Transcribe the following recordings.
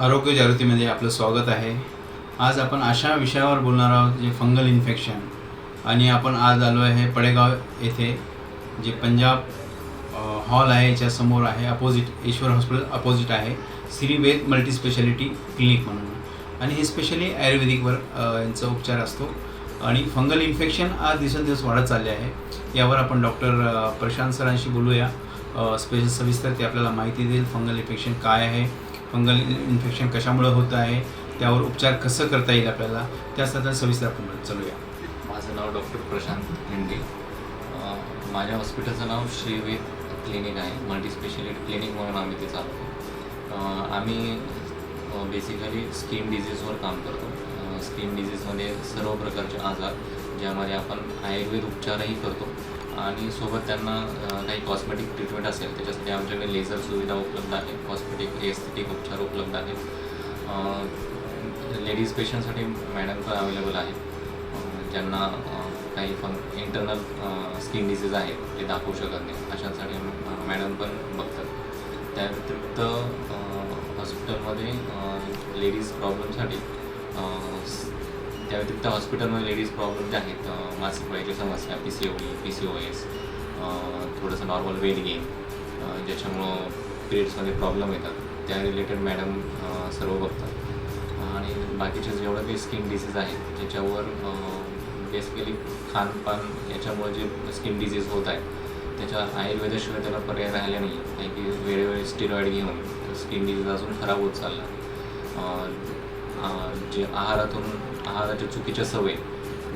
आरोग्य जागृतीमध्ये आपलं स्वागत आहे. आज आपण अशा विषयावर बोलणार आहोत जे फंगल इन्फेक्शन. आणि आपण आज आलो आहे पडेगाव येथे जे पंजाब हॉल आहे याच्यासमोर आहे अपोजिट ईश्वर हॉस्पिटल अपोजिट आहे श्रीवेद मल्टी स्पेशालिटी क्लिनिक म्हणून. आणि हे स्पेशली आयुर्वेदिकवर यांचा उपचार असतो. आणि फंगल इन्फेक्शन आज दिवसेंदिवस वाढत चालले आहे. यावर आपण डॉक्टर प्रशांत सरांशी बोलूया. स्पेशल सविस्तर ते आपल्याला माहिती देईल फंगल इन्फेक्शन काय आहे. फंगल इन्फेक्शन कशामुळे होतं आहे त्यावर उपचार कसं करता येईल आपल्याला त्यासाठी सविस्तर आपण चालूया. माझं नाव डॉक्टर प्रशांत हिंडे माझ्या हॉस्पिटलचं नाव श्रीवेद क्लिनिक आहे मल्टी स्पेशालिटी क्लिनिक म्हणून आम्ही ते चालतो. आम्ही बेसिकली स्किन डिझीजवर काम करतो. स्किन डिझीजमध्ये सर्व प्रकारचे आजार ज्यामध्ये आपण आयुर्वेद उपचारही करतो. आणि सोबत त्यांना काही कॉस्मेटिक ट्रीटमेंट असेल त्याच्यासाठी आमच्याकडे लेझर सुविधा उपलब्ध आहे. कॉस्मेटिक एस्थेटिक उपचार उपलब्ध आहेत. लेडीज पेशंटसाठी मॅडम पण अवेलेबल आहेत. ज्यांना काही फंक इंटरनल स्किन डिसीज आहेत ते दाखवू शकत नाही. अशांसाठी मॅडम पण बघतात. त्या व्यतिरिक्त हॉस्पिटलमध्ये लेडीज प्रॉब्लेमसाठी त्या व्यतिरिक्त हॉस्पिटलमध्ये लेडीज प्रॉब्लेम जे आहेत मासिक पाळीची समस्या P C O D P C O S थोडंसं नॉर्मल वेट गेन ज्याच्यामुळं पिरियड्समध्ये प्रॉब्लेम येतात. त्या रिलेटेड मॅडम सर्व बघतात. आणि बाकीचे जेवढं काही स्किन डिसीज आहेत ज्याच्यावर बेसिकली खानपान याच्यामुळे जे स्किन डिसीज होत आहेत त्याच्या आयुर्वेदाशिवाय त्याला पर्याय राहिला नाही आहे की वेळोवेळी स्टिरॉईड घेऊन स्किन डिसीज अजून खराब होत चालला. जे आहारातून आहाराच्या चुकीच्या सवय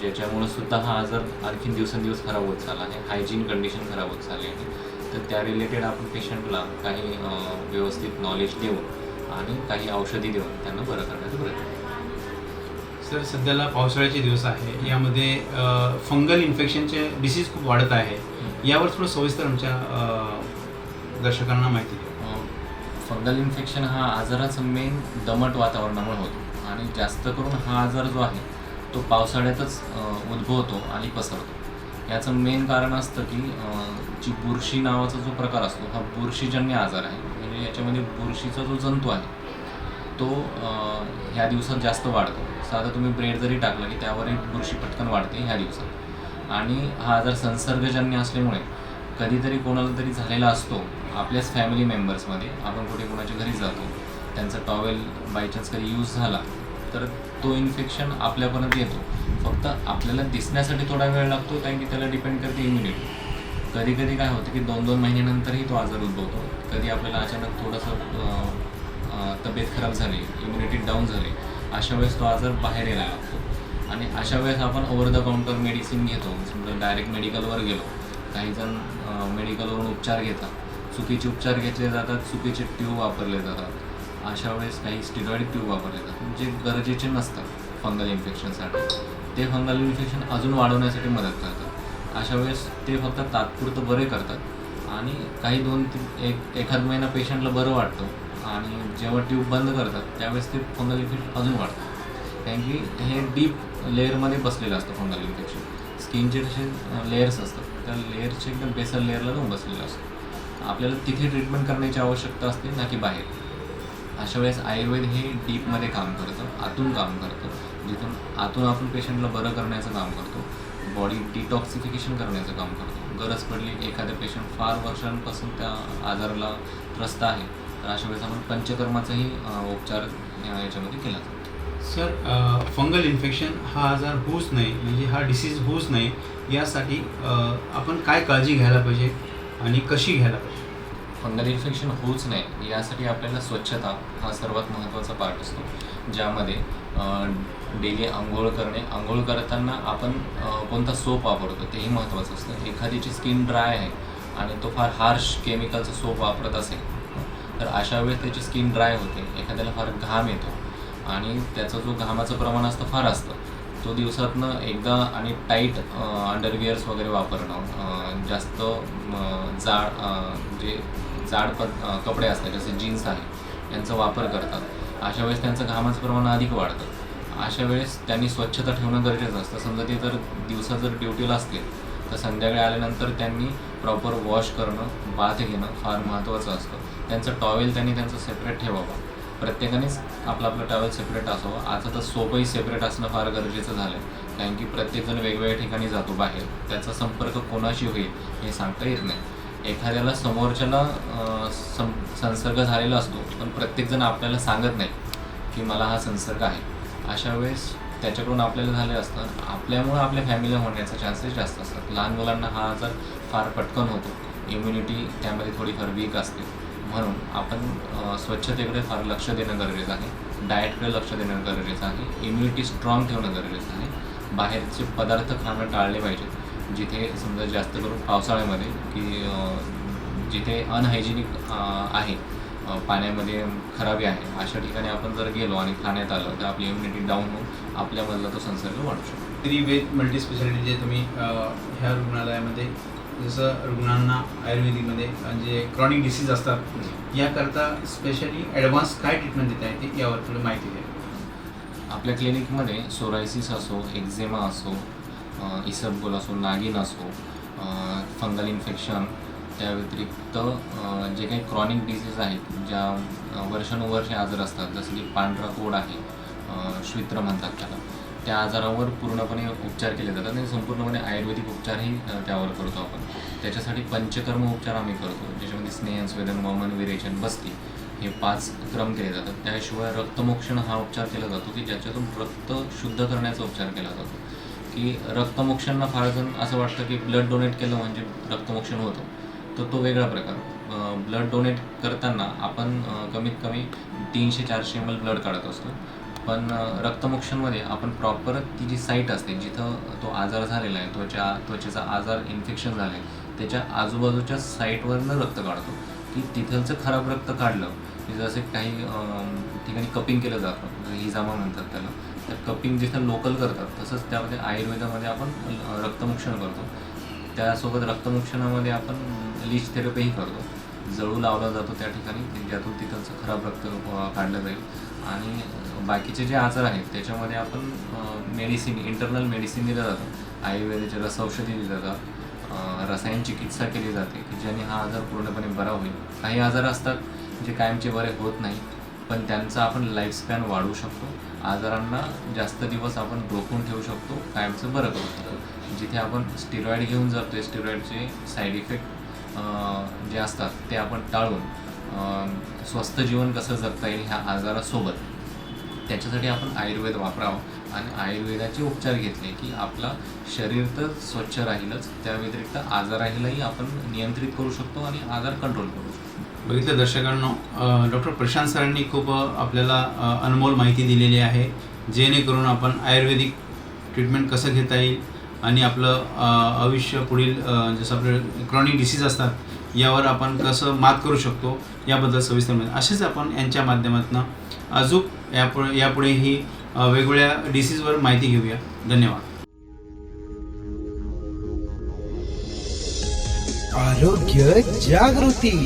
ज्याच्यामुळं सुद्धा हा आजार आणखीन दिवसेंदिवस खराब होत चालला आहे हायजीन कंडिशन खराब होत चालली आहे तर त्या रिलेटेड आपण पेशंटला काही व्यवस्थित नॉलेज देऊन आणि काही औषधी देऊन त्यांना बरं करण्याचा प्रयत्न. सर सध्याला पावसाळ्याचे दिवस आहे. यामध्ये फंगल इन्फेक्शनचे डिसीज खूप वाढत आहे. यावर थोडं सविस्तर आमच्या दर्शकांना माहिती फंगल इन्फेक्शन हा आजाराचं मेन दमट वातावरणामुळे होतो. आणि जास्त करून हा आजार जो आहे तो पावसाळ्यातच उद्भवतो आणि पसरतो. याचं मेन कारण असतं की जी बुरशी नावाचा जो प्रकार असतो हा बुरशीजन्य आजार आहे. म्हणजे याच्यामध्ये बुरशीचा जो जंतू आहे तो ह्या दिवसात जास्त वाढतो. साधं तुम्ही ब्रेड जरी टाकलं की त्यावर एक बुरशी पटकन वाढते ह्या दिवसात. आणि हा आजार संसर्गजन्य असल्यामुळे कधीतरी कोणाला तरी झालेला असतो आपल्याच फॅमिली मेंबर्समध्ये आपण कुठे कोणाच्या घरी जातो त्यांचा टॉवेल बायचान्स कधी यूज झाला तर तो इन्फेक्शन आपल्यापर्यंत येतो. फक्त आपल्याला दिसण्यासाठी थोडा वेळ लागतो कारण की त्याला डिपेंड करते इम्युनिटी कधी कधी काय होतं की दोन दोन महिन्यानंतरही तो आजार उद्भवतो. कधी आपल्याला अचानक थोडंसं तब्येत खराब झाली इम्युनिटी डाऊन झाली अशा वेळेस तो आजार बाहेर यायला लागतो. आणि अशा वेळेस आपण ओव्हर द काउंटर मेडिसिन घेतो. समजा डायरेक्ट मेडिकलवर गेलो. काही जण मेडिकलवरून उपचार घेतात. चुकीचे उपचार घेतले जातात चुकीचे ट्यूब वापरले जातात. अशा वेळेस काही स्टिरॉइड ट्यूब वापरले जातात जे गरजेचे नसतात फंगल इन्फेक्शनसाठी ते फंगल इन्फेक्शन अजून वाढवण्यासाठी मदत करतात. अशा वेळेस ते फक्त तात्पुरतं बरे करतात आणि काही दोन तीन एक एखाद महिना पेशंटला बरं वाटतं आणि जेव्हा ट्यूब बंद करतात त्यावेळेस ते फंगल इन्फेक्शन अजून वाढतं. कारण की हे डीप लेअरमध्ये बसलेलं असतं फंगल इन्फेक्शन स्किनचे जसे लेयर्स असतात. त्या लेअरचे एकदम बेसल लेअरला जाऊन बसलेलं असतं. आपल्याला तिथे ट्रीटमेंट करण्याची आवश्यकता असते ना की बाहेर. अशा वेळेस आयुर्वेद हे डीपमध्ये काम करतं आतून काम करतं. जिथून आतून आपण पेशंटला बरं करण्याचं काम करतो बॉडी डिटॉक्सिफिकेशन करण्याचं काम करतो. गरज पडली एखाद्या पेशंट फार वर्षांपासून त्या आजाराला त्रस्त आहे तर अशा वेळेस आपण पंचकर्माचाही उपचार याच्यामध्ये केला जातो. सर फंगल इन्फेक्शन हा आजार होऊच नाही म्हणजे हा डिसीज होऊच नाही यासाठी आपण काय काळजी घ्यायला पाहिजे आणि कशी घ्यायला पाहिजे? फंगल इन्फेक्शन होऊच नये यासाठी आपल्याला स्वच्छता हा सर्वात महत्त्वाचा पार्ट असतो. ज्यामध्ये डेली आंघोळ करणे आंघोळ करताना आपण कोणता सोप वापरतो तेही महत्त्वाचं असतं. एखाद्याची स्किन ड्राय आहे आणि तो फार हार्श केमिकलचा सोप वापरत असेल तर अशा वेळेस त्याची स्किन ड्राय होते एखाद्याला फार घाम येतो आणि त्याचा जो घामाचं प्रमाण असतं फार असतं. तो दिवसातनं एकदा आणि टाईट अंडरविअर्स वगैरे वापरणं जास्त जाड जे जाड पद कपडे असतात जसे जीन्स आहे यांचा वापर करतात. अशा वेळेस त्यांचं घामाचं प्रमाण अधिक वाढतं. अशा वेळेस त्यांनी स्वच्छता ठेवणं गरजेचं असतं. समजा ते जर दिवसा जर ड्युटीला असतील तर संध्याकाळी आल्यानंतर त्यांनी प्रॉपर वॉश करणं बाथ घेणं फार महत्त्वाचं असतं. त्यांचं टॉवेल त्यांनी त्यांचं सेपरेट ठेवावं. प्रत्येकानेच आपलं आपलं टॉवेल सेपरेट असावं. आता तर सोपही सेपरेट असणं फार गरजेचं झालं आहे कारण की प्रत्येकजण वेगवेगळ्या ठिकाणी जातो बाहेर. त्याचा संपर्क कोणाशी होईल हे सांगता येत नाही. एखाद्याला समोरच्याला सं संसर्ग झालेला असतो पण प्रत्येकजण आपल्याला सांगत नाही की मला हा संसर्ग आहे. अशा वेळेस त्याच्याकडून आपल्याला झाले असतं. आपल्यामुळं आपल्या फॅमिलीला होण्याचा चान्सेस जास्त असतात. लहान मुलांना हा आजार फार पटकन होतो इम्युनिटी त्यामध्ये थोडीफार वीक असते. म्हणून आपण स्वच्छतेकडे फार लक्ष देणं गरजेचं आहे. डाएटकडे लक्ष देणं गरजेचं आहे. इम्युनिटी स्ट्रॉंग ठेवणं गरजेचं आहे. बाहेरचे पदार्थ खाणं टाळले पाहिजेत. जिथे समजा जास्त करून पावसाळ्यामध्ये की जिथे अनहायजेनिक आहे पाण्यामध्ये खराबी आहे अशा ठिकाणी आपण जर गेलो आणि खाण्यात आलं तर आपली इम्युनिटी डाऊन होऊन आपल्यामधला तो संसर्ग वाढू शकतो. तरी वेद मल्टी स्पेशालिटी जे तुम्ही ह्या रुग्णालयामध्ये जसं रुग्णांना आयुर्वेदिकमध्ये जे क्रॉनिक डिसीज असतात याकरता स्पेशली ॲडव्हान्स काय ट्रीटमेंट देत आहे ते यावर थोडी माहिती द्या. आपल्या क्लिनिकमध्ये सोरायसिस असो एक्झेमा असो इसबगोल असो नागिन असो फंगल इन्फेक्शन त्या व्यतिरिक्त जे काही क्रॉनिक डिसीज आहेत ज्या वर्षानुवर्षे आजार असतात जसं की पांढरा कोड आहे श्वित्र म्हणतात त्याला त्या आजारावर पूर्णपणे उपचार केले जातात आणि संपूर्णपणे आयुर्वेदिक उपचारही त्यावर करतो आपण. त्याच्यासाठी पंचकर्म उपचार आम्ही करतो ज्याच्यामध्ये स्नेह स्वेदन वमन विरेचन बस्ती हे पाच क्रम केले जातात. त्याशिवाय रक्तमोक्षण हा उपचार केला जातो की ज्याच्यातून रक्त शुद्ध करण्याचा उपचार केला जातो. की रक्तमोक्षांना फार जण असं वाटतं की ब्लड डोनेट केलं म्हणजे रक्तमोक्षण होतं. तर तो वेगळा प्रकार. ब्लड डोनेट करताना आपण कमीत कमी तीनशे चारशे एम एल ब्लड काढत असतो. पण रक्तमोक्षणमध्ये आपण प्रॉपर ती जी साईट असते जिथं तो आजार झालेला आहे त्वचा त्वचेचा आजार इन्फेक्शन झालं आहे त्याच्या आजूबाजूच्या साईटवरनं रक्त काढतो. की तिथलचं खराब रक्त काढलं की जसे काही ठिकाणी कपिंग केलं जातं हिजामा म्हणतात त्याला तर कपिंग जिथं लोकल करतात तसंच त्यामध्ये आयुर्वेदामध्ये आपण रक्तमुक्षण करतो. त्यासोबत रक्तमुक्षणामध्ये आपण लीच थेरपीही करतो. जळू लावला जातो त्या ठिकाणी ज्यातून तिथंच खराब रक्त काढलं जाईल. आणि बाकीचे जे आजार आहेत त्याच्यामध्ये आपण मेडिसिन इंटरनल मेडिसिन दिलं जातं. आयुर्वेदाचे रस औषधी दिली जातात रसायन चिकित्सा केली जाते की ज्याने हा आजार पूर्णपणे बरा होईल. काही आजार असतात जे कायमचे बरे होत नाही पण त्यांचा आपण लाईफस्पॅन वाढवू शकतो. आजारांना जास्त दिवस आपण रोखून ठेवू शकतो. कायमचं बरं करू शकतो. जिथे आपण स्टिरॉईड घेऊन जातो स्टिरॉईडचे साईड इफेक्ट जे असतात ते आपण टाळून स्वस्त जीवन कसं जगता येईल ह्या आजारासोबत त्याच्यासाठी आपण आयुर्वेद वापरावं आणि आयुर्वेदाचे उपचार घेतले की आपला शरीर तर स्वच्छ राहीलच. त्या व्यतिरिक्त आजारालाही आपण नियंत्रित करू शकतो आणि आजार कंट्रोल करू शकतो. बघितलं दर्शकांनो डॉक्टर प्रशांत सरांनी खूप आपल्याला अनमोल माहिती दिलेली आहे जेणेकरून आपण आयुर्वेदिक ट्रीटमेंट कसं घेता येईल आणि आपलं आयुष्य पुढील जसं आपलं क्रॉनिक डिसीज असतात यावर आपण कसं मात करू शकतो याबद्दल सविस्तर माहिती. असेच आपण यांच्या माध्यमातून अजून यापुढे यापुढेही वेगवेगळ्या डिसीजवर माहिती घेऊया. धन्यवाद. आरोग्य जागृती.